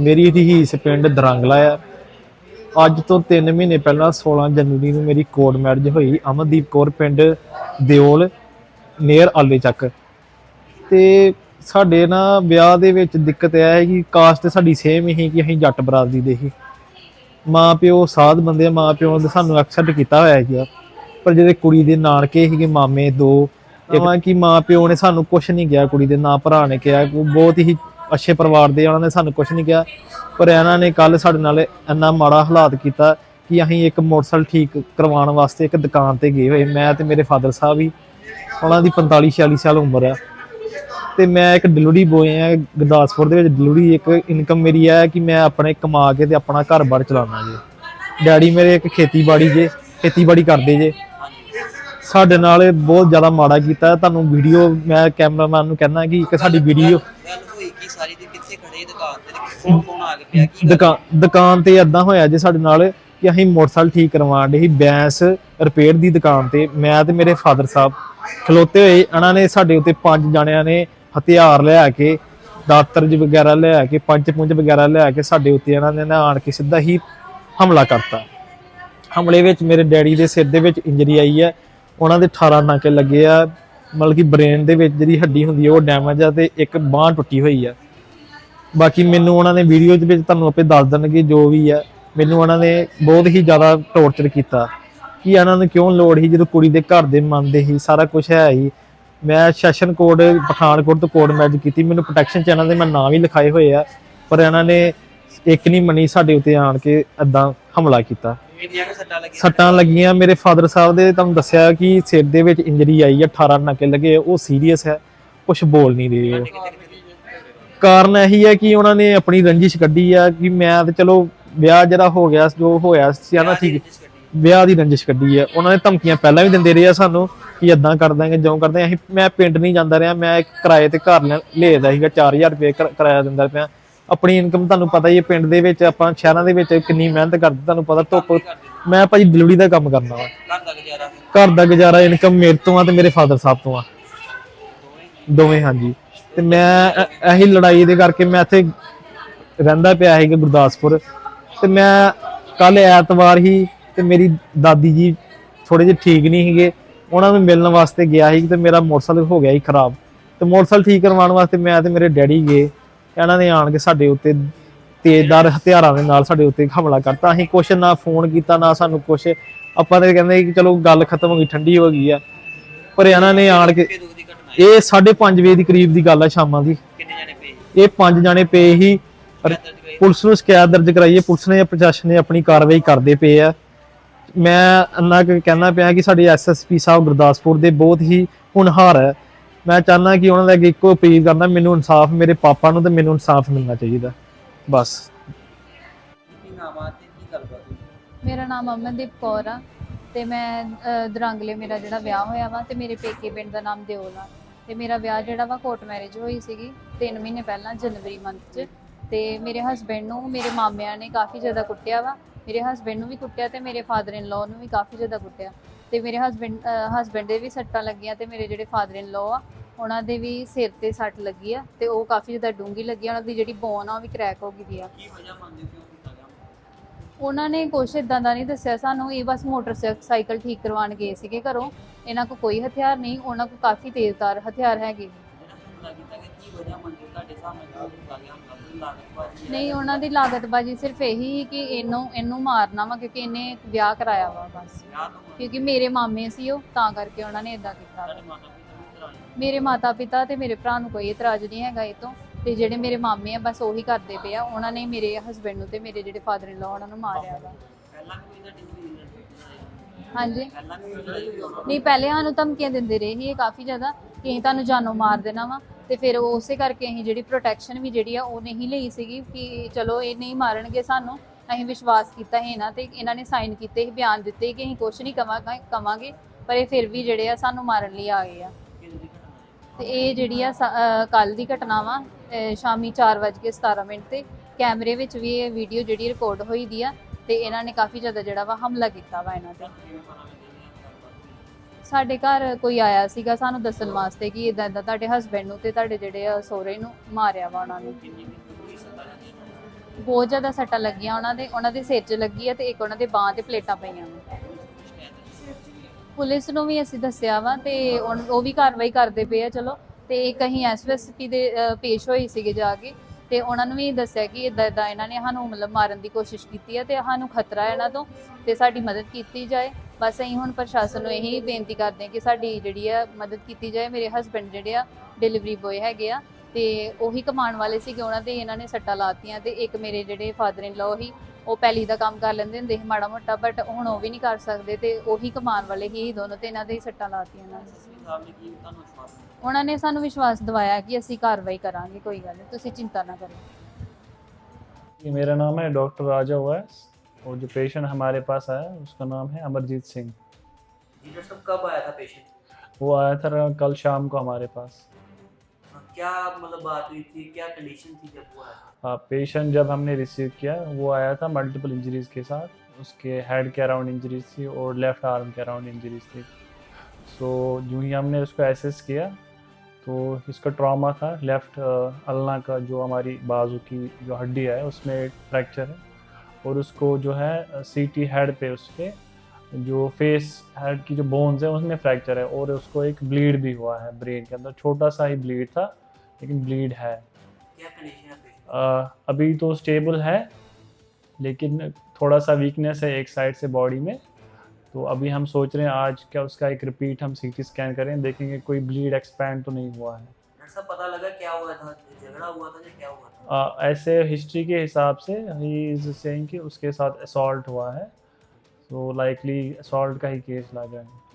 ਮੇਰੀ ਰਹੀਸ ਪਿੰਡ ਦਰੰਗਲਾ ਆ। ਅੱਜ ਤੋਂ 3 ਮਹੀਨੇ ਪਹਿਲਾਂ 16 ਜਨਵਰੀ ਨੂੰ ਮੇਰੀ ਕੋਰਟ ਮੈਰਿਜ ਹੋਈ ਅਮਨਦੀਪ ਕੌਰ ਪਿੰਡ ਦਿਓਲ ਨੀਅਰ ਆਲੇ ਚੱਕ। ਤੇ ਸਾਡੇ ਨਾ ਵਿਆਹ ਦੇ ਵਿੱਚ ਦਿੱਕਤ ਇਹ ਹੈ ਕਿ ਕਾਸਟ ਸਾਡੀ ਸੇਮ ਹੀ ਕਿ ਅਸੀਂ ਜੱਟ ਬਰਾਦਰੀ ਦੇ ਹੀ। ਮਾਂ ਪਿਓ ਸਾਧ ਬੰਦੇ ਆ, ਮਾਂ ਪਿਓ ਨੇ ਸਾਨੂੰ ਐਕਸੈਪਟ ਕੀਤਾ ਹੋਇਆ ਹੈਗਾ। ਪਰ ਜਿਹੜੇ ਕੁੜੀ ਦੇ ਨਾਨਕੇ ਸੀਗੇ ਮਾਮੇ ਦੋ ਇਹਾਂ ਕਿ ਮਾਂ ਪਿਓ ਨੇ ਸਾਨੂੰ ਕੁਝ ਨਹੀਂ ਕਿਹਾ ਕੁੜੀ ਦੇ ਨਾ ਭਰਾ ਨੇ ਕਿਹਾ ਬਹੁਤ ਹੀ ਅੱਛੇ ਪਰਿਵਾਰ ਦੇ ਉਹਨਾਂ ਨੇ ਸਾਨੂੰ ਕੁਝ ਨਹੀਂ ਕਿਹਾ। ਪਰ ਇਹਨਾਂ ਨੇ ਕੱਲ ਸਾਡੇ ਨਾਲ ਇੰਨਾ ਮਾੜਾ ਹਾਲਾਤ ਕੀਤਾ ਕਿ ਅਸੀਂ ਇੱਕ ਮੋਟਰਸਾਈਕਲ ਠੀਕ ਕਰਵਾਉਣ ਵਾਸਤੇ ਇੱਕ ਦੁਕਾਨ ਤੇ ਗਏ ਹੋਏ। ਮੈਂ ਤੇ ਮੇਰੇ ਫਾਦਰ ਸਾਹਿਬ ਵੀ, ਉਹਨਾਂ ਦੀ 45 46 ਸਾਲ ਉਮਰ ਹੈ ਤੇ ਮੈਂ ਇੱਕ ਡਿਲੀਵਰੀ ਬੋਏ ਆ, ਗੁਰਦਾਸਪੁਰ ਦੇ ਵਿੱਚ ਡਿਲੀਵਰੀ ਇੱਕ ਇਨਕਮ ਮੇਰੀ ਹੈ ਕਿ ਮੈਂ ਆਪਣੇ ਕਮਾ ਕੇ ਤੇ ਆਪਣਾ ਘਰ-ਬਾਰ ਚਲਾਉਣਾ ਜੀ। ਡੈਡੀ ਮੇਰੇ ਇੱਕ ਖੇਤੀਬਾੜੀ ਜੇ, ਖੇਤੀਬਾੜੀ ਕਰਦੇ ਜੇ। ਸਾਡੇ ਨਾਲ ਬਹੁਤ ਜ਼ਿਆਦਾ ਮਾੜਾ ਕੀਤਾ। ਤੁਹਾਨੂੰ ਵੀਡੀਓ ਮੈਂ ਕੈਮਰਾਮੈਨ ਨੂੰ ਕਹਿੰਦਾ ਕਿ ਇੱਕ ਸਾਡੀ ਵੀਡੀਓ ਸਾਰੀ ਤੇ ਕਿੱਥੇ ਖੜੇ ਦੁਕਾਨ ਤੇ ਤੇ ਕੌਣ ਆ ਕੇ ਪਿਆ, ਕੀ ਦੁਕਾਨ ਦੁਕਾਨ ਤੇ ਏਦਾਂ ਹੋਇਆ ਜੇ ਸਾਡੇ ਨਾਲ ਕਿ ਅਸੀਂ ਮੋਟਰਸਾਈਕਲ ਠੀਕ ਕਰਵਾਉਣ ਦੇ ਸੀ, ਬੈਂਸ ਰਿਪੇਅਰ ਦੀ ਦੁਕਾਨ ਤੇ, ਮੈਂ ਤੇ ਮੇਰੇ ਫਾਦਰ ਸਾਹਿਬ ਖਲੋਤੇ ਹੋਏ, ਇਹਨਾਂ ਨੇ ਸਾਡੇ ਉੱਤੇ ਪੰਜ ਜਣਿਆਂ ਨੇ ਹਥਿਆਰ ਲਿਆ ਕੇ ਦਾਤਰਜ ਵਗੈਰਾ ਲਿਆ ਕੇ, ਪੰਜ ਪੁੰਜ ਵਗੈਰਾ ਲਿਆ ਕੇ ਸਾਡੇ ਉੱਤੇ ਇਹਨਾਂ ਨੇ ਆਣ ਕੇ ਸਿੱਧਾ ਹੀ ਹਮਲਾ ਕਰਤਾ। ਹਮਲੇ ਵਿੱਚ ਮੇਰੇ ਡੈਡੀ ਦੇ ਸਿਰ ਦੇ ਵਿੱਚ ਇੰਜਰੀ ਆਈ ਹੈ, ਉਹਨਾਂ ਦੇ 18 ਨਾਕੇ ਲੱਗੇ ਆ, ਮਤਲਬ ਕਿ ਬ੍ਰੇਨ ਦੇ ਵਿੱਚ ਜਿਹੜੀ ਹੱਡੀ ਹੁੰਦੀ ਹੈ ਉਹ ਡੈਮੇਜ ਆ ਤੇ ਇੱਕ ਬਾਂਹ ਟੁੱਟੀ ਹੋਈ ਆ। ਬਾਕੀ ਮੈਨੂੰ ਉਹਨਾਂ ਨੇ ਵੀਡੀਓ ਦੇ ਵਿੱਚ ਤੁਹਾਨੂੰ ਆਪੇ ਦੱਸ ਦੇਣਗੇ ਜੋ ਵੀ ਹੈ ਮੈਨੂੰ ਉਹਨਾਂ ਨੇ ਬਹੁਤ ਹੀ ਜ਼ਿਆਦਾ ਟੌਰਚਰ ਕੀਤਾ। ਕਿ ਇਹਨਾਂ ਨੂੰ ਕਿਉਂ ਲੋੜ ਸੀ ਜਦੋਂ ਕੁੜੀ ਦੇ ਘਰ ਦੇ ਮੰਨਦੇ ਸੀ, ਸਾਰਾ ਕੁਝ ਹੈ ਹੀ। ਮੈਂ ਸੈਸ਼ਨ ਕੋਡ ਪਠਾਨਕੋਟ ਤੋਂ ਕੋਡ ਮੈਚ ਕੀਤੀ। ਮੈਨੂੰ ਪ੍ਰੋਟੈਕਸ਼ਨ ਚੈਨਲ ਦੇ ਮੈਂ ਨਾਂ ਵੀ ਲਿਖਾਏ ਹੋਏ ਆ। ਪਰ ਇਹਨਾਂ ਨੇ ਇੱਕ ਨਹੀਂ ਮੰਨੀ ਸਾਡੇ ਉੱਤੇ ਆਣ ਕੇ ਏਦਾਂ ਹਮਲਾ ਕੀਤਾ। ਸੱਟਾਂ ਲੱਗੀਆਂ। ਮੇਰੇ ਫਾਦਰ ਸਾਹਿਬ ਦੇ ਤੁਹਾਨੂੰ ਦੱਸਿਆ ਕਿ ਸਿਰ ਦੇ ਵਿੱਚ ਇੰਜਰੀ ਆਈ ਹੈ 18 ਨਾਕੇ ਲੱਗੇ ਉਹ ਸੀਰੀਅਸ ਹੈ। ਕੁਝ ਬੋਲ ਨਹੀਂ ਰਹੇ ਕਾਰਨ ਇਹੀ ਹੈ ਕਿ ਉਹਨਾਂ ਨੇ ਆਪਣੀ ਰੰਜਿਸ਼ ਕੱਢੀ ਆ ਕਿ ਮੈਂ ਤੇ ਚਲੋ ਵਿਆਹ ਜਿਹੜਾ ਹੋ ਗਿਆ ਜੋ ਹੋਇਆ ਸੀ ਨਾ ਠੀਕ। ਵਿਆਹ ਦੀ ਰੰਜਿਸ਼ ਕੱਢੀ ਆ। ਉਹਨਾਂ ਨੇ ਧਮਕੀਆਂ ਪਹਿਲਾਂ ਵੀ ਦਿੰਦੇ ਰਹੇ ਆ ਸਾਨੂੰ ਕਿ ਇਦਾਂ ਕਰ ਦਾਂਗੇ ਜਿਉਂ ਕਰਦੇ ਅਸੀਂ ਮੈਂ ਪਿੰਡ ਨਹੀਂ ਜਾਂਦਾ ਰਿਹਾ ਮੈਂ ਇੱਕ ਕਿਰਾਏ ਤੇ ਘਰ ਲੈ- ਲਿਆਦਾ ਸੀਗਾ 4000 ਰੁਪਏ ਕਿਰਾ- ਕਿਰਾਇਆ ਦਿੰਦਾ ਪਿਆ। ਆਪਣੀ ਇਨਕਮ ਤੁਹਾਨੂੰ ਪਤਾ ਹੀ ਹੈ ਪਿੰਡ ਦੇ ਵਿੱਚ ਆਪਾਂ ਸ਼ਹਿਰਾਂ ਦੇ ਵਿੱਚ ਕਿੰਨੀ ਮਿਹਨਤ ਕਰਦੇ ਤੁਹਾਨੂੰ ਪਤਾ ਧੁੱਪ ਮੈਂ ਭਾਜੀ ਡਿਲੀਵਰੀ ਦਾ ਕੰਮ ਕਰਨਾ ਵਾ। ਘਰ ਦਾ ਗੁਜ਼ਾਰਾ। ਫਿਰ ਘਰ ਦਾ ਗੁਜ਼ਾਰਾ ਇਨਕਮ ਮੇਰੇ ਤੋਂ ਆ ਤੇ ਮੇਰੇ ਫਾਦਰ ਸਾਹਿਬ ਤੋਂ ਆ। ਦੋਵੇਂ ਹਾਂਜੀ। ਤੇ ਮੈਂ ਇਹੀ ਲੜਾਈ ਦੇ ਕਰਕੇ ਮੈਂ ਇੱਥੇ ਰਹਿੰਦਾ ਪਿਆ ਸੀਗਾ ਗੁਰਦਾਸਪੁਰ। ਤੇ ਮੈਂ ਕੱਲ ਐਤਵਾਰ ਹੀ ਤੇ ਮੇਰੀ ਦਾਦੀ ਜੀ ਥੋੜੇ ਜਿਹੇ ਠੀਕ ਨਹੀਂ ਸੀਗੇ। ਉਹਨਾਂ ਨੂੰ ਮਿਲਣ ਵਾਸਤੇ ਗਿਆ ਸੀ ਤੇ ਮੇਰਾ ਮੋਟਰਸਾਈਕਲ ਹੋ ਗਿਆ ਸੀ ਖਰਾਬ। ਤੇ ਮੋਟਰਸਾਈਕਲ ਠੀਕ ਕਰਵਾਉਣ ਵਾਸਤੇ ਮੈਂ ਤੇ ਮੇਰੇ ਡੈਡੀ ਗਏ। ਇਹਨਾਂ ਨੇ ਆਣ ਕੇ ਸਾਡੇ ਉੱਤੇ ਤੇਜ਼ਦਾਰ ਹਥਿਆਰਾਂ ਦੇ ਨਾਲ ਸਾਡੇ ਉੱਤੇ ਹਮਲਾ ਕਰਤਾ। ਅਸੀਂ ਕੁਛ ਨਾ ਫੋਨ ਕੀਤਾ, ਨਾ ਸਾਨੂੰ ਕੁਛ। ਆਪਾਂ ਤੇ ਕਹਿੰਦੇ ਕਿ ਚਲੋ ਗੱਲ ਖਤਮ ਹੋ ਗਈ, ਠੰਡੀ ਹੋ ਗਈ ਆ। ਪਰ ਇਹਨਾਂ ਨੇ ਆਣ ਕੇ ਇਹ 5:30 ਵਜੇ ਦੀ ਕਰੀਬ ਦੀ ਗੱਲ ਆ ਸ਼ਾਮਾਂ ਦੀ। ਕਿੰਨੇ ਜਣੇ ਪਏ ਇਹ ਪੰਜ ਜਾਣੇ ਪਏ ਹੀ ਪੁਲਿਸ ਨੂੰ ਸ਼ਿਕਾਇਤ ਦਰਜ ਕਰਾਈ ਹੈ। ਪੁਲਿਸ ਨੇ ਜਾਂ ਪ੍ਰਸ਼ਾਸਨ ਨੇ ਆਪਣੀ ਕਾਰਵਾਈ ਕਰਦੇ ਪਏ ਆ। ਮੈਂ ਅੰਨਾ ਕਹਿਣਾ ਪਿਆ ਕਿ ਸਾਡੇ ਐਸਐਸਪੀ ਸਾਹਿਬ ਗੁਰਦਾਸਪੁਰ ਦੇ ਬਹੁਤ ਹੀ ਹੁਨਹਾਰ ਹੈ ਮੈਂ ਚਾਹੁੰਦਾ ਕਿ ਉਹਨਾਂ ਦਾ ਅੱਗੇ ਇੱਕੋ ਅਪੀਲ ਕਰਨਾ ਮੈਨੂੰ ਇਨਸਾਫ ਮੇਰੇ ਪਾਪਾ ਨੂੰ ਤੇ ਮੈਨੂੰ ਇਨਸਾਫ ਮਿਲਣਾ ਚਾਹੀਦਾ। ਬਸ। ਮੇਰਾ ਨਾਮ ਅਮਨਦੀਪ ਕੌਰ ਆ ਤੇ ਮੈਂ ਦਰਾਂਗਲੇ ਮੇਰਾ ਜਿਹੜਾ ਵਿਆਹ ਹੋਇਆ ਵਾ ਤੇ ਮੇਰੇ ਪੇਕੇ ਪਿੰਡ ਦਾ ਨਾਮ ਦਿਓਲ ਆ। ਤੇ ਮੇਰਾ ਵਿਆਹ ਜਿਹੜਾ ਵਾ ਕੋਰਟ ਮੈਰਿਜ ਹੋਈ ਸੀਗੀ 3 ਮਹੀਨੇ ਪਹਿਲਾਂ, ਜਨਵਰੀ ਮੰਥ 'ਚ। ਤੇ ਮੇਰੇ ਹਸਬੰਡ ਨੂੰ, ਮੇਰੇ ਮਾਮਿਆਂ ਨੇ ਕਾਫੀ ਜ਼ਿਆਦਾ ਕੁੱਟਿਆ ਵਾ। ਮੇਰੇ ਹਸਬੰਡ ਨੂੰ ਵੀ ਕੁੱਟਿਆ ਤੇ ਮੇਰੇ ਫਾਦਰ ਇਨ ਲਾਅ ਨੂੰ ਵੀ ਕਾਫੀ ਜ਼ਿਆਦਾ ਕੁੱਟਿਆ। ਤੇ ਮੇਰੇ ਹਸਬੰਡ ਹਸਬੰਡ ਦੇ ਵੀ ਸੱਟਾਂ ਲੱਗੀਆਂ ਤੇ ਮੇਰੇ ਜਿਹੜੇ ਫਾਦਰ ਇਨ ਲਾਅ ਆ, ਉਹਨਾਂ ਦੇ ਵੀ ਸਿਰ ਤੇ ਸੱਟ ਲੱਗੀ ਆ ਤੇ ਉਹ ਕਾਫੀ ਜ਼ਿਆਦਾ ਡੂੰਗੀ ਲੱਗੀ ਆ। ਉਹਨਾਂ ਦੀ ਜਿਹੜੀ ਬੋਨ ਆ, ਉਹ ਵੀ ਕਰੈਕ ਹੋ ਗਈ ਦੀ ਆ। ਕੀ ਵਜ੍ਹਾ ਮੰਨਦੇ ਕਿਉਂ ਉਹਨਾਂ ਨੇ ਕੁਛ ਇਦਾਂ ਦਾ ਨਹੀਂ ਦੱਸਿਆ ਸਾਨੂੰ, ਇਹ ਬਸ ਮੋਟਰਸਾਈਕਲ ਠੀਕ ਕਰਵਾਉਣ ਗਏ ਸੀਗੇ ਘਰੋਂ। ਇਹਨਾਂ ਕੋਲ ਕੋਈ ਹਥਿਆਰ ਨਹੀਂ, ਉਹਨਾਂ ਕੋਲ ਕਾਫੀ ਤੇਜ਼ਧਾਰ ਹਥਿਆਰ ਹੈਗੇ। ਨਹੀਂ, ਉਹਨਾਂ ਦੀ ਲਾਗਤਬਾਜੀ ਸਿਰਫ ਇਹੀ ਸੀ ਕਿ ਇਹਨੂੰ ਇਹਨੂੰ ਮਾਰਨਾ ਵਾ, ਕਿਉਂਕਿ ਇਹਨੇ ਵਿਆਹ ਕਰਾਇਆ ਵਾ ਬਸ। ਕਿਉਂਕਿ ਮੇਰੇ ਮਾਮੇ ਸੀ ਉਹ, ਤਾਂ ਕਰਕੇ ਉਹਨਾਂ ਨੇ ਇਦਾਂ ਕੀਤਾ। ਮੇਰੇ ਮਾਤਾ ਪਿਤਾ ਤੇ ਮੇਰੇ ਭਰਾ ਨੂੰ ਕੋਈ ਇਤਰਾਜ਼ ਨਹੀਂ ਹੈਗਾ ਇਹ ਤੋਂ। ਤੇ ਜਿਹੜੇ ਮੇਰੇ ਮਾਮੇ ਆ, ਬਸ ਉਹੀ ਕਰਦੇ ਪਏ ਆ। ਉਹਨਾਂ ਨੇ ਮੇਰੇ ਹਸਬੰਡ ਨੂੰ ਤੇ ਮੇਰੇ ਜਿਹੜੇ ਫਾਦਰ ਇਨ ਲਾਅ ਉਹਨਾਂ ਨੂੰ ਮਾਰਿਆ ਵਾ। ਹਾਂਜੀ। ਨਹੀਂ, ਪਹਿਲੇ ਸਾਨੂੰ ਧਮਕੀਆਂ ਦਿੰਦੇ ਰਹੇ ਸੀ ਇਹ ਕਾਫੀ ਜ਼ਿਆਦਾ ਕਿ ਅਸੀਂ ਤੁਹਾਨੂੰ ਜਾਨੋਂ ਮਾਰ ਦੇਣਾ ਵਾ। ਤੇ ਫਿਰ ਉਸੇ ਕਰਕੇ ਅਸੀਂ ਜਿਹੜੀ ਪ੍ਰੋਟੈਕਸ਼ਨ ਵੀ ਜਿਹੜੀ ਆ, ਉਹ ਨਹੀਂ ਲਈ ਸੀਗੀ ਕਿ ਚਲੋ ਇਹ ਨਹੀਂ ਮਾਰਨਗੇ ਸਾਨੂੰ। ਅਸੀਂ ਵਿਸ਼ਵਾਸ ਕੀਤਾ ਸੀ ਇਹਨਾਂ ਤੇ, ਇਹਨਾਂ ਨੇ ਸਾਈਨ ਕੀਤੇ ਸੀ, ਬਿਆਨ ਦਿੱਤੇ ਕਿ ਅਸੀਂ ਕੁਝ ਨਹੀਂ ਕਵਾਂਗੇ ਕਵਾਂਗੇ, ਪਰ ਇਹ ਫਿਰ ਵੀ ਜਿਹੜੇ ਆ, ਸਾਨੂੰ ਮਾਰਨ ਲਈ ਆ ਗਏ ਆ। ਤੇ ਇਹ ਜਿਹੜੀ ਆ ਕੱਲ ਦੀ ਘਟਨਾ ਵਾ ਸ਼ਾਮੀ 4:17 ਮਿੰਟ ਤੇ ਕੈਮਰੇ ਵਿੱਚ ਵੀ ਇਹ ਵੀਡੀਓ ਜਿਹੜੀ ਰਿਕਾਰਡ ਹੋਈ ਦੀ ਆ ਤੇ ਇਹਨਾਂ ਨੇ ਕਾਫੀ ਜ਼ਿਆਦਾ ਜਿਹੜਾ ਵਾ ਹਮਲਾ ਕੀਤਾ ਵਾ ਇਹਨਾਂ ਤੇ। ਸਾਡੇ ਘਰ ਕੋਈ ਆਇਆ ਸੀਗਾ ਸਾਨੂੰ ਦੱਸਣ ਵਾਸਤੇ ਕਿ ਇਦਾਂ ਇਦਾਂ ਤੁਹਾਡੇ ਹਸਬੰਡ ਨੂੰ ਤੇ ਤੁਹਾਡੇ ਜਿਹੜੇ ਆ ਸਹੁਰੇ ਨੂੰ ਮਾਰਿਆ ਵਾ ਉਹਨਾਂ ਨੇ। ਬਹੁਤ ਜ਼ਿਆਦਾ ਸੱਟਾਂ ਲੱਗੀਆਂ ਉਹਨਾਂ ਦੇ ਉਹਨਾਂ ਦੇ ਸਿਰ 'ਚ ਲੱਗੀ ਆ ਤੇ ਇੱਕ ਉਹਨਾਂ ਦੇ ਬਾਹਾਂ ਤੇ ਪਲੇਟਾਂ ਪਈਆਂ ਵਾ। ਪੁਲਿਸ ਨੂੰ ਵੀ ਅਸੀਂ ਦੱਸਿਆ ਵਾ ਤੇ ਉਹ ਵੀ ਕਾਰਵਾਈ ਕਰਦੇ ਪਏ ਆ, ਚਲੋ। ਤੇ ਇੱਕ ਅਸੀਂ ਐਸਐਸਪੀ ਦੇ ਪੇਸ਼ ਹੋਏ ਸੀਗੇ ਜਾ ਕੇ ਤੇ ਉਹਨਾਂ ਨੂੰ ਵੀ ਦੱਸਿਆ ਕਿ ਇਦਾਂ ਇਦਾਂ ਇਹਨਾਂ ਨੇ ਸਾਨੂੰ ਮਤਲਬ ਮਾਰਨ ਦੀ ਕੋਸ਼ਿਸ਼ ਕੀਤੀ ਹੈ ਤੇ ਸਾਨੂੰ ਖਤਰਾ ਹੈ ਇਹਨਾਂ ਤੋਂ ਤੇ ਸਾਡੀ ਮਦਦ ਕੀਤੀ ਜਾਏ। ਬਸ ਅਸੀਂ ਹੁਣ ਪ੍ਰਸ਼ਾਸਨ ਨੂੰ ਇਹੀ ਬੇਨਤੀ ਕਰਦੇ ਹਾਂ ਕਿ ਸਾਡੀ ਜਿਹੜੀ ਆ ਮਦਦ ਕੀਤੀ ਜਾਏ। ਮੇਰੇ ਹਸਬੰਡ ਜਿਹੜੇ ਆ ਡਿਲੀਵਰੀ ਬੋਏ ਹੈਗੇ ਆ ਤੇ ਉਹੀ ਕਮਾਉਣ ਵਾਲੇ ਸੀਗੇ। ਉਹਨਾਂ ਦੇ ਇਹਨਾਂ ਨੇ ਸੱਟਾਂ ਲਾਤੀਆਂ ਤੇ ਇੱਕ ਮੇਰੇ ਜਿਹੜੇ ਫਾਦਰ ਇਨ ਲਾਅ ਹੀ ਉਹ ਪਹਿਲੀ ਦਾ ਕੰਮ ਕਰ ਲੈਂਦੇ ਹੁੰਦੇ ਸੀ ਮਾੜਾ ਮੋਟਾ ਬਟ ਹੁਣ ਉਹ ਵੀ ਨਹੀਂ ਕਰ ਸਕਦੇ ਤੇ ਉਹੀ ਕਮਾਉਣ ਵਾਲੇ ਹੀ ਦੋਨੋਂ ਤੇ ਇਹਨਾਂ ਦੇ ਹੀ ਸੱਟਾਂ ਲਾਤੀਆਂ ਇਹਨਾਂ ਸਾਹਿਬ ਨੇ ਕੀ ਤੁਹਾਨੂੰ ਵਿਸ਼ਵਾਸ ਦਿੱਤਾ? ਉਹਨਾਂ ਨੇ ਸਾਨੂੰ ਵਿਸ਼ਵਾਸ ਦਿਵਾਇਆ ਕਿ ਅਸੀਂ ਕਾਰਵਾਈ ਕਰਾਂਗੇ ਕੋਈ ਗੱਲ ਨਹੀਂ ਤੁਸੀਂ ਚਿੰਤਾ ਨਾ ਕਰੋ ये मेरा नाम है डॉक्टर राजा उवैस और जो पेशेंट हमारे पास आया उसका नाम है अमरजीत सिंह जी डॉक्टर साहब कब आया था पेशेंट वो आया था कल शाम को हमारे पास क्या मतलब बात हुई थी क्या कंडीशन थी जब वो आया था पेशेंट जब हमने रिसीव किया वो आया था मल्टीपल इंजरीज के साथ उसके हेड के अराउंड इंजरीज थी और लेफ्ट आर्म के अराउंड इंजरीज थी सो यूँ ही हमने उसको एसेस किया। तो इसका ट्रॉमा था लेफ़्ट अल्ना का जो हमारी बाजू की जो हड्डी है उसमें एक फ्रैक्चर है। और उसको जो है सी टी हेड पे उसके जो फेस हेड की जो बोन्स है उसमें फ्रैक्चर है। और उसको एक ब्लीड भी हुआ है ब्रेन के अंदर। छोटा सा ही ब्लीड था लेकिन ब्लीड है। अभी तो स्टेबल है लेकिन थोड़ा सा वीकनेस है एक साइड से बॉडी में। तो अभी हम सोच रहे हैं आज क्या उसका एक रिपीट हम सीटी स्कैन करें देखेंगे कोई ब्लीड एक्सपैंड तो नहीं हुआ है। डॉक्टर पता लगा क्या हुआ था झगड़ा हुआ था क्या हुआ था? आ, ऐसे हिस्ट्री के हिसाब से ही इज़ सेइंग कि उसके साथ असॉल्ट हुआ है। तो लाइकली असॉल्ट का ही केस लगा है।